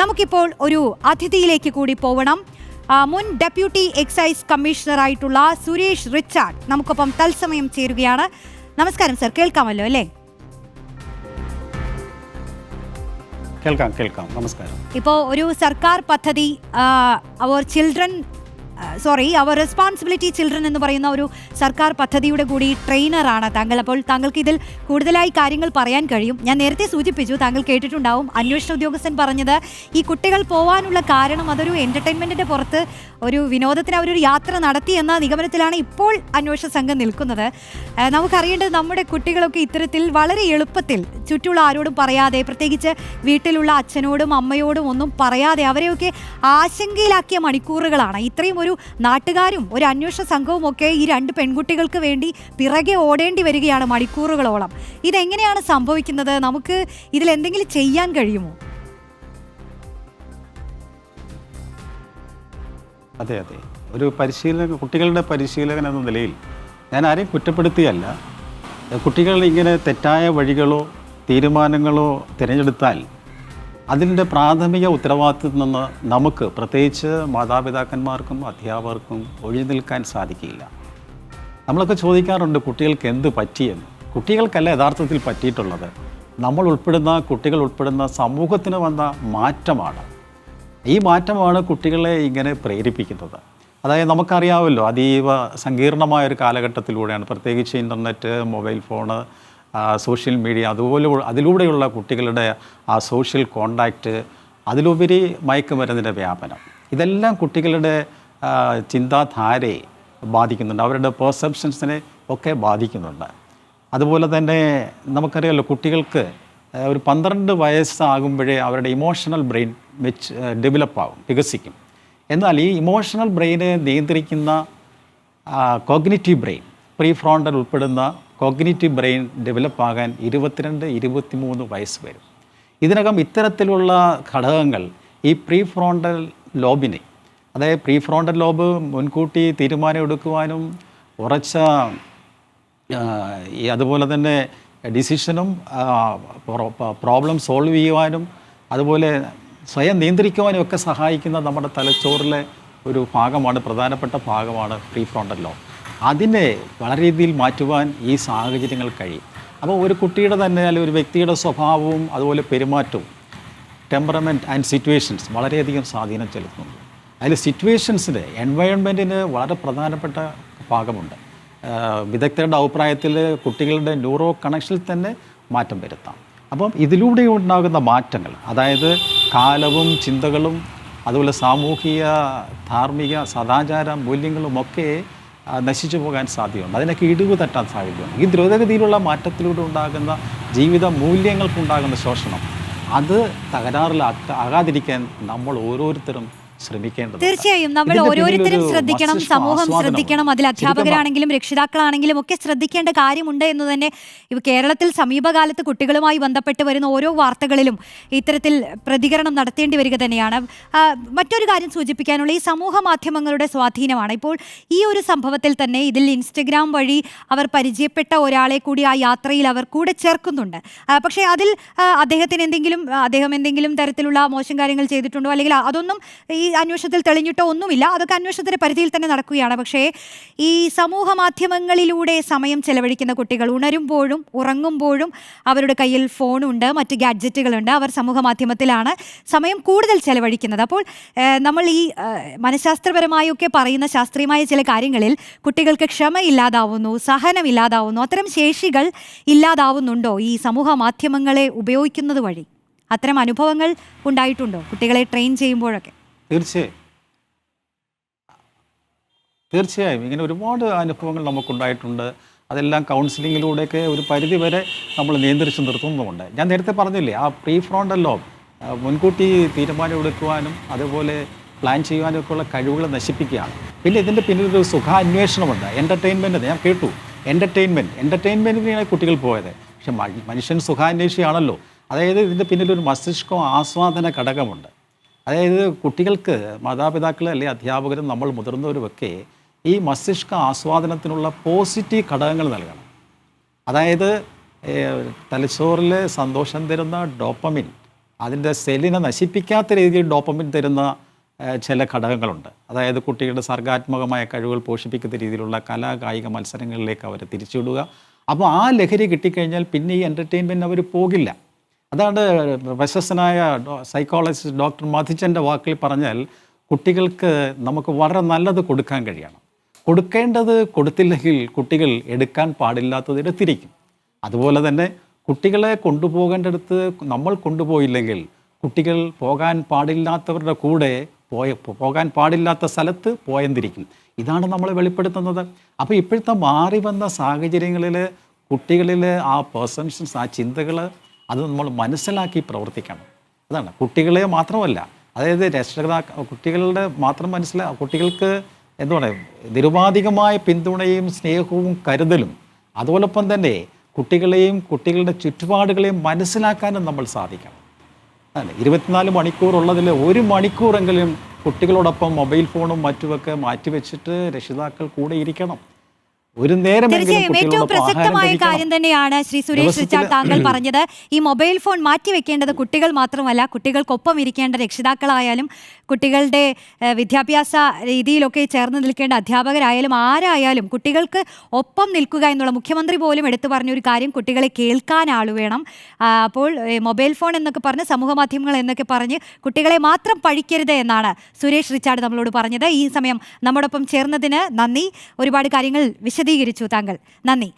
നമുക്കിപ്പോൾ ഒരു അതിഥിയിലേക്ക് കൂടി പോവണം. മുൻ ഡെപ്യൂട്ടി എക്സൈസ് കമ്മീഷണറായിട്ടുള്ള സുരേഷ് റിച്ചാർഡ് നമുക്കൊപ്പം തത്സമയം ചേരുകയാണ്. നമസ്കാരം സർ കേൾക്കാമല്ലോ അല്ലേ? കേൾക്കാം കേൾക്കാം. നമസ്കാരം. ഇപ്പോൾ ഒരു സർക്കാർ പദ്ധതി our children sorry our responsibility children എന്ന് പറയുന്ന ഒരു സർക്കാർ പദ്ധതിയുടെ കൂടി ട്രെയിനറാണ് താങ്കൾ. അപ്പോൾ താങ്കൾക്ക് ഇതിൽ കൂടുതലായി കാര്യങ്ങൾ പറയാൻ കഴിയും. ഞാൻ നേരത്തെ സൂചിപ്പിച്ചു താങ്കൾ കേട്ടിട്ടുണ്ടാവും. അന്വേഷണ ഉദ്യോഗസ്ഥൻ പറഞ്ഞത് ഈ കുട്ടികൾ പോവാനുള്ള കാരണം അതൊരു എന്റർടൈൻമെന്റിന്റെ പുറത്ത് ഒരു വിനോദത്തിന് അവരൊരു യാത്ര നടത്തി എന്ന നിഗമനത്തിലാണ് ഇപ്പോൾ അന്വേഷണ സംഘം നിൽക്കുന്നത്. നമുക്കറിയേണ്ടത് നമ്മുടെ കുട്ടികളൊക്കെ ഇത്തരത്തിൽ വളരെ എളുപ്പത്തിൽ ചുറ്റുള്ള ആരോടും പറയാതെ പ്രത്യേകിച്ച് വീട്ടിലുള്ള അച്ഛനോടും അമ്മയോടും ഒന്നും പറയാതെ അവരെയൊക്കെ ആശങ്കയിലാക്കിയ മണിക്കൂറുകളാണ്. ഇത്രയും ഒരു നാട്ടുകാരും ഒരു അന്വേഷണ സംഘവും ഒക്കെ ഈ രണ്ട് പെൺകുട്ടികൾക്ക് വേണ്ടി പിറകെ ഓടേണ്ടി വരികയാണ് മണിക്കൂറുകളോളം. ഇതെങ്ങനെയാണ് സംഭവിക്കുന്നത്? നമുക്ക് ഇതിൽ എന്തെങ്കിലും ചെയ്യാൻ കഴിയുമോ? അതെ അതെ. ഒരു പരിശീലന കുട്ടികളുടെ പരിശീലകൻ എന്ന നിലയിൽ ഞാൻ ആരെയും കുറ്റപ്പെടുത്തിയല്ല. കുട്ടികൾ ഇങ്ങനെ തെറ്റായ വഴികളോ തീരുമാനങ്ങളോ തിരഞ്ഞെടുത്താൽ അതിന്റെ പ്രാഥമിക ഉത്തരവാദിത്വത്തിൽ നിന്ന് നമുക്ക് പ്രത്യേകിച്ച് മാതാപിതാക്കന്മാർക്കും അധ്യാപകർക്കും ഒഴിഞ്ഞു നിൽക്കാൻ സാധിക്കില്ല. നമ്മളൊക്കെ ചോദിക്കാറുണ്ട് കുട്ടികൾക്ക് എന്ത് പറ്റിയെന്ന്. കുട്ടികൾക്കല്ല യഥാർത്ഥത്തിൽ പറ്റിയിട്ടുള്ളത്. നമ്മൾ ഉൾപ്പെടുന്ന കുട്ടികൾ ഉൾപ്പെടുന്ന സമൂഹത്തിന് വന്ന മാറ്റമാണ്. ഈ മാറ്റമാണ് കുട്ടികളെ ഇങ്ങനെ പ്രേരിപ്പിക്കുന്നത്. അതായത് നമുക്കറിയാമല്ലോ അതീവ സങ്കീർണമായ ഒരു കാലഘട്ടത്തിലൂടെയാണ്. പ്രത്യേകിച്ച് internet mobile phone social media അതുപോലെ അതിലൂടെയുള്ള കുട്ടികളുടെ ആ സോഷ്യൽ കോണ്ടാക്റ്റ് അതിലുപരി മയക്കുമരുന്നിന്റെ വ്യാപനം. ഇതെല്ലാം കുട്ടികളുടെ ചിന്താധാരയെ ബാധിക്കുന്നുണ്ട്. അവരുടെ പെർസെപ്ഷൻസിനെ ഒക്കെ ബാധിക്കുന്നുണ്ട്. അതുപോലെ തന്നെ നമുക്കറിയാമല്ലോ കുട്ടികൾക്ക് ഒരു പന്ത്രണ്ട് വയസ്സാകുമ്പോഴേ അവരുടെ ഇമോഷണൽ ബ്രെയിൻ മെച്ച് ഡെവലപ്പാകും വികസിക്കും. എന്നാൽ ഈ ഇമോഷണൽ ബ്രെയിനെ നിയന്ത്രിക്കുന്ന കോഗ്നിറ്റീവ് ബ്രെയിൻ പ്രീ ഫ്രോണ്ടൽ ഉൾപ്പെടുന്ന കോഗ്നിറ്റീവ് ബ്രെയിൻ ഡെവലപ്പ് ആകാൻ ഇരുപത്തിരണ്ട് ഇരുപത്തിമൂന്ന് വയസ്സ് വരും. ഇതിനകം ഇത്തരത്തിലുള്ള ഘടകങ്ങൾ ഈ പ്രീ ഫ്രോണ്ടൽ ലോബിനെ അതായത് പ്രീ ഫ്രോണ്ടൽ ലോബ് മുൻകൂട്ടി തീരുമാനം എടുക്കുവാനും ഉറച്ച അതുപോലെ തന്നെ ഡിസിഷനും പ്രോബ്ലം സോൾവ് ചെയ്യുവാനും അതുപോലെ സ്വയം നിയന്ത്രിക്കുവാനും ഒക്കെ സഹായിക്കുന്ന നമ്മുടെ തലച്ചോറിലെ ഒരു ഭാഗമാണ് പ്രധാനപ്പെട്ട ഭാഗമാണ് പ്രീ ഫ്രോണ്ടൽ ലോ അതിനെ വളരെ രീതിയിൽ മാറ്റുവാൻ ഈ സാഹചര്യങ്ങൾ കഴിയും. അപ്പോൾ ഒരു കുട്ടിയുടെ തന്നെ അല്ലെങ്കിൽ ഒരു വ്യക്തിയുടെ സ്വഭാവവും അതുപോലെ പെരുമാറ്റവും ടെമ്പറമെന്റ് ആൻഡ് സിറ്റുവേഷൻസ് വളരെയധികം സ്വാധീനം ചെലുത്തുന്നുണ്ട്. അതിൽ സിറ്റുവേഷൻസിന് എൻവയോൺമെന്റിന് വളരെ പ്രധാനപ്പെട്ട ഭാഗമുണ്ട്. വിദഗ്ധരുടെ അഭിപ്രായത്തിൽ കുട്ടികളുടെ ന്യൂറോ കണക്ഷനിൽ തന്നെ മാറ്റം വരുത്താം. അപ്പം ഇതിലൂടെ ഉണ്ടാകുന്ന മാറ്റങ്ങൾ അതായത് കാലവും ചിന്തകളും അതുപോലെ സാമൂഹിക ധാർമ്മിക സദാചാര മൂല്യങ്ങളുമൊക്കെ നശിച്ചു പോകാൻ സാധ്യതയുണ്ട്. അതിനൊക്കെ ഇടിവ് തട്ടാൻ സാധ്യതയുണ്ട്. ഈ ദ്രുതഗതിയിലുള്ള മാറ്റത്തിലൂടെ ഉണ്ടാകുന്ന ജീവിത മൂല്യങ്ങൾക്കുണ്ടാകുന്ന ശോഷണം അത് തകരാറിലാക്കാതിരിക്കാൻ നമ്മൾ ഓരോരുത്തരും ശ്രമിക്കേണ്ടത് തീർച്ചയായും നമ്മൾ ഓരോരുത്തരും ശ്രദ്ധിക്കണം സമൂഹം ശ്രദ്ധിക്കണം അതിൽ അധ്യാപകരാണെങ്കിലും രക്ഷിതാക്കളാണെങ്കിലും ഒക്കെ ശ്രദ്ധിക്കേണ്ട കാര്യമുണ്ട് എന്ന് തന്നെ ഇവ കേരളത്തിൽ സമീപകാലത്ത് കുട്ടികളുമായി ബന്ധപ്പെട്ട് വരുന്ന ഓരോ വാർത്തകളിലും ഇത്തരത്തിൽ പ്രതികരണം നടത്തേണ്ടി വരിക തന്നെയാണ്. മറ്റൊരു കാര്യം സൂചിപ്പിക്കാനുള്ള ഈ സമൂഹ മാധ്യമങ്ങളുടെ സ്വാധീനമാണ്. ഇപ്പോൾ ഈ ഒരു സംഭവത്തിൽ തന്നെ ഇതിൽ ഇൻസ്റ്റഗ്രാം വഴി അവർ പരിചയപ്പെട്ട ഒരാളെ കൂടി ആ യാത്രയിൽ അവർ കൂടെ ചേർക്കുന്നുണ്ട്. പക്ഷേ അതിൽ അദ്ദേഹത്തിന് എന്തെങ്കിലും അദ്ദേഹം എന്തെങ്കിലും തരത്തിലുള്ള മോശം കാര്യങ്ങൾ ചെയ്തിട്ടുണ്ടോ? അല്ലെങ്കിൽ അതൊന്നും ഈ അന്വേഷണത്തിൽ തെളിഞ്ഞിട്ടോ ഒന്നുമില്ല. അതൊക്കെ അന്വേഷണത്തിന്റെ പരിധിയിൽ തന്നെ നടക്കുകയാണ്. പക്ഷേ ഈ സമൂഹ മാധ്യമങ്ങളിലൂടെ സമയം ചെലവഴിക്കുന്ന കുട്ടികൾ ഉണരുമ്പോഴും ഉറങ്ങുമ്പോഴും അവരുടെ കയ്യിൽ ഫോണുണ്ട് മറ്റ് ഗാഡ്ജറ്റുകളുണ്ട്. അവർ സമൂഹ മാധ്യമത്തിലാണ് സമയം കൂടുതൽ ചെലവഴിക്കുന്നത്. അപ്പോൾ നമ്മൾ ഈ മനഃശാസ്ത്രപരമായൊക്കെ പറയുന്ന ശാസ്ത്രീയമായ ചില കാര്യങ്ങളിൽ കുട്ടികൾക്ക് ക്ഷമ ഇല്ലാതാവുന്നു സഹനം ഇല്ലാതാവുന്നു അത്തരം ശേഷികൾ ഇല്ലാതാവുന്നുണ്ടോ ഈ സമൂഹ മാധ്യമങ്ങളെ ഉപയോഗിക്കുന്നത് വഴി? അത്തരം അനുഭവങ്ങൾ ഉണ്ടായിട്ടുണ്ടോ കുട്ടികളെ ട്രെയിൻ ചെയ്യുമ്പോഴൊക്കെ? തീർച്ചയായും. തീർച്ചയായും. ഇങ്ങനെ ഒരുപാട് അനുഭവങ്ങൾ നമുക്കുണ്ടായിട്ടുണ്ട്. അതെല്ലാം കൗൺസിലിങ്ങിലൂടെയൊക്കെ ഒരു പരിധി വരെ നമ്മൾ നിയന്ത്രിച്ച് നിർത്തുന്നതുമുണ്ട് ഞാൻ നേരത്തെ പറഞ്ഞില്ലേ ആ പ്രീ ഫ്രോണ്ടൽ ലോബ് മുൻകൂട്ടി തീരുമാനമെടുക്കുവാനും അതുപോലെ പ്ലാൻ ചെയ്യുവാനും ഒക്കെയുള്ള കഴിവുകൾ നശിപ്പിക്കുകയാണ്. പിന്നെ ഇതിന്റെ പിന്നിൽ ഒരു സുഖാന്വേഷണമുണ്ട് എന്റർടൈൻമെന്റ് ഞാൻ കേട്ടു. എന്റർടൈൻമെന്റ് എന്റർടൈൻമെന്റിനാണ് കുട്ടികൾ പോയത്. പക്ഷെ മനുഷ്യൻ സുഖാന്വേഷിയാണല്ലോ. അതായത് ഇതിന്റെ പിന്നിലൊരു മസ്തിഷ്ക ആസ്വാദന ഘടകമുണ്ട്. അതായത് കുട്ടികൾക്ക് മാതാപിതാക്കൾ അല്ലെങ്കിൽ അധ്യാപകരും നമ്മൾ മുതിർന്നവരുമൊക്കെ ഈ മസ്തിഷ്ക ആസ്വാദനത്തിനുള്ള പോസിറ്റീവ് ഘടകങ്ങൾ നൽകണം. അതായത് തലച്ചോറിൽ സന്തോഷം തരുന്ന ഡോപ്പമിൻ അതിന്റെ സെല്ലിനെ നശിപ്പിക്കാത്ത രീതിയിൽ ഡോപ്പമിൻ തരുന്ന ചില ഘടകങ്ങളുണ്ട്. അതായത് കുട്ടികളുടെ സർഗാത്മകമായ കഴിവുകൾ പോഷിപ്പിക്കുന്ന രീതിയിലുള്ള കലാ കായിക മത്സരങ്ങളിലേക്ക് അവരെ തിരിച്ചുവിടുക അപ്പോൾ ആ ലഹരി കിട്ടിക്കഴിഞ്ഞാൽ പിന്നെ ഈ എന്റർടൈൻമെന്റ് അവർ പോകില്ല. അതാണ് പ്രശസ്തനായ സൈക്കോളജിസ്റ്റ് ഡോക്ടർ മധിച്ചന്റെ വാക്കിൽ പറഞ്ഞാൽ കുട്ടികൾക്ക് നമുക്ക് വളരെ നല്ലത് കൊടുക്കാൻ കഴിയണം. കൊടുക്കേണ്ടത് കൊടുത്തില്ലെങ്കിൽ കുട്ടികൾ എടുക്കാൻ പാടില്ലാത്തത് എടുത്തിരിക്കും. അതുപോലെ തന്നെ കുട്ടികളെ കൊണ്ടുപോകേണ്ടടുത്ത് നമ്മൾ കൊണ്ടുപോയില്ലെങ്കിൽ കുട്ടികൾ പോകാൻ പാടില്ലാത്തവരുടെ കൂടെ പോയ പോകാൻ പാടില്ലാത്ത സ്ഥലത്ത് പോയെന്നിരിക്കും. ഇതാണ് നമ്മൾ വെളിപ്പെടുത്തുന്നത്. അപ്പോൾ ഇപ്പോഴത്തെ മാറി വന്ന സാഹചര്യങ്ങളിൽ കുട്ടികളിൽ ആ പെർസെപ്ഷൻസ് ആ ചിന്തകൾ അത് നമ്മൾ മനസ്സിലാക്കി പ്രവർത്തിക്കണം. അതാണ്. കുട്ടികളെ മാത്രമല്ല അതായത് രക്ഷകർത്താക്ക കുട്ടികളുടെ മാത്രം മനസ്സിലാ കുട്ടികൾക്ക് എന്താ പറയുക നിരുപാധികമായ പിന്തുണയും സ്നേഹവും കരുതലും. അതോടൊപ്പം തന്നെ കുട്ടികളെയും കുട്ടികളുടെ ചുറ്റുപാടുകളെയും മനസ്സിലാക്കാനും നമ്മൾ സാധിക്കണം. അതെ ഇരുപത്തിനാല് മണിക്കൂറുള്ളതിൽ ഒരു മണിക്കൂറെങ്കിലും കുട്ടികളോടൊപ്പം മൊബൈൽ ഫോണും മറ്റുമൊക്കെ മാറ്റിവെച്ചിട്ട് രക്ഷിതാക്കൾ കൂടെ ഇരിക്കണം. ഒരു നേരം തീർച്ചയായും ഏറ്റവും പ്രസക്തമായ കാര്യം തന്നെയാണ് ശ്രീ സുരേഷ് റിച്ചാർഡ് താങ്കൾ പറഞ്ഞത്. ഈ മൊബൈൽ ഫോൺ മാറ്റിവെക്കേണ്ടത് കുട്ടികൾ മാത്രമല്ല കുട്ടികൾക്കൊപ്പം ഇരിക്കേണ്ട രക്ഷിതാക്കളായാലും കുട്ടികളുടെ വിദ്യാഭ്യാസ രീതിയിലൊക്കെ ചേർന്ന് നിൽക്കേണ്ട അധ്യാപകരായാലും ആരായാലും കുട്ടികൾക്ക് ഒപ്പം നിൽക്കുക എന്നുള്ള മുഖ്യമന്ത്രി പോലും എടുത്തു പറഞ്ഞ ഒരു കാര്യം കുട്ടികളെ കേൾക്കാൻ ആൾ വേണം. അപ്പോൾ മൊബൈൽ ഫോൺ എന്നൊക്കെ പറഞ്ഞ് സമൂഹ മാധ്യമങ്ങൾ എന്നൊക്കെ പറഞ്ഞ് കുട്ടികളെ മാത്രം പഴിക്കരുത് എന്നാണ് സുരേഷ് റിച്ചാർഡ് നമ്മളോട് പറഞ്ഞത്. ഈ സമയം നമ്മോടൊപ്പം ചേർന്നതിന് നന്ദി. ഒരുപാട് കാര്യങ്ങൾ വിശദീകരിച്ചു താങ്കൾ. നന്ദി.